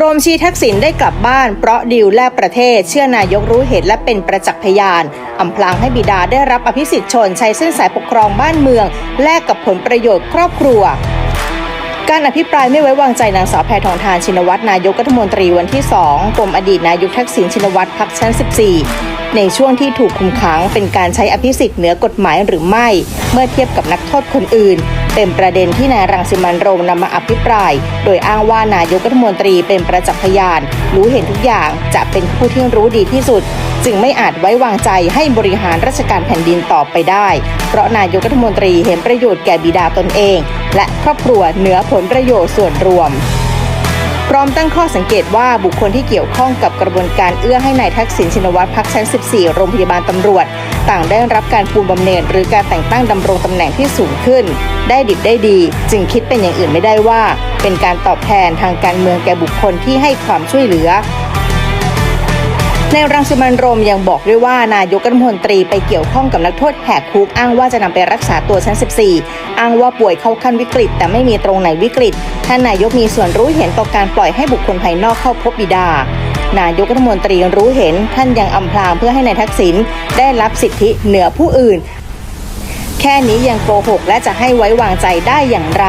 รมชีทักษิณได้กลับบ้าน เพราะดีลแลกประเทศ เชื่อนายกรู้เหตุและเป็นประจักษ์พยานอำพลางให้บิดาได้รับอภิสิทธิ์ชน ใช้เส้นสายปกครองบ้านเมือง แลกกับผลประโยชน์ครอบครัวการอภิปรายไม่ไว้วางใจนางสาวแพทองทานชินวัตรนายกรัฐมนตรีวันที่2ปมอดีตนายกทักษิณชินวัตรพักชั้น 14 ในช่วงที่ถูกคุมขังเป็นการใช้อภิสิทธิ์เหนือกฎหมายหรือไม่ เมื่อเทียบกับนักโทษคนอื่น เป็นประเด็นที่นายรังสิมันโรมนำมาอภิปราย โดยอ้างว่านายกรัฐมนตรีเป็นประจักษ์พยาน รู้เห็นทุกอย่างจะเป็นผู้ที่รู้ดีที่สุด จึงไม่อาจไว้วางใจให้บริหารราชการแผ่นดินต่อไปได้ เพราะนายกรัฐมนตรีเห็นประโยชน์แก่บิดาตนเอง และครอบครัวเหนือผลประโยชน์ส่วนรวมพร้อมตั้งข้อสังเกตว่าบุคคลที่เกี่ยวข้องกับกระบวนการเอื้อให้นายทักษิณชินวัตรพักชั้น 14 โรงพยาบาลตำรวจ ต่างได้รับการปูนบำเหน็จหรือการแต่งตั้งดำรงตำแหน่งที่สูงขึ้น ได้ดิบได้ดี จึงคิดเป็นอย่างอื่นไม่ได้ว่า เป็นการตอบแทนทางการเมืองแก่บุคคลที่ให้ความช่วยเหลือในรังสิมันโรมยังบอกด้วยว่านายกรัฐมนตรีไปเกี่ยวข้องกับนักโทษแหกคุกอ้างว่าจะนำไปรักษาตัวชั้น 14 อ้างว่าป่วยเข้าขั้นวิกฤต แต่ไม่มีตรงไหนวิกฤตท่านนายกมีส่วนรู้เห็นต่อการปล่อยให้บุคคลภายนอกเข้าพบบิดา นายกรัฐมนตรีรู้เห็นท่านยังอำพรางเพื่อให้นายทักษิณได้รับสิทธิเหนือผู้อื่น แค่นี้ยังโกหกและจะให้ไว้วางใจได้อย่างไร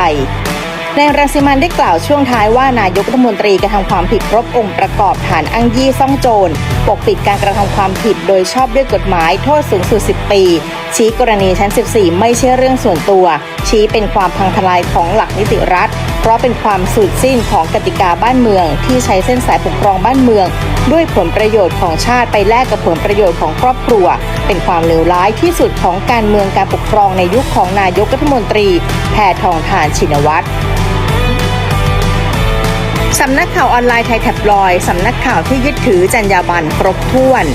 นายรังสิมันได้กล่าวช่วงท้ายว่านายกรัฐมนตรีกระทำความผิดครบองค์ประกอบฐานอ้างยี่ซ่องโจรปกปิดการกระทำความผิดโดยชอบด้วยกฎหมายโทษสูงสุด 10 ปี ชี้กรณีชั้น 14 ไม่ใช่เรื่องส่วนตัว ชี้เป็นความพังทลายของหลักนิติรัฐ เพราะเป็นความสูญสิ้นของกติกาบ้านเมือง ที่ใช้เส้นสายปกครองบ้านเมือง ด้วยผลประโยชน์ของชาติไปแลกกับผลประโยชน์ของครอบครัว เป็นความเลวร้ายที่สุดของการเมืองการปกครองในยุคของนายกรัฐมนตรีแพทองทานชินวัตรสำนักข่าวออนไลน์ไทยแท็บลอย สำนักข่าวที่ยึดถือจรรยาบรรณครบถ้วน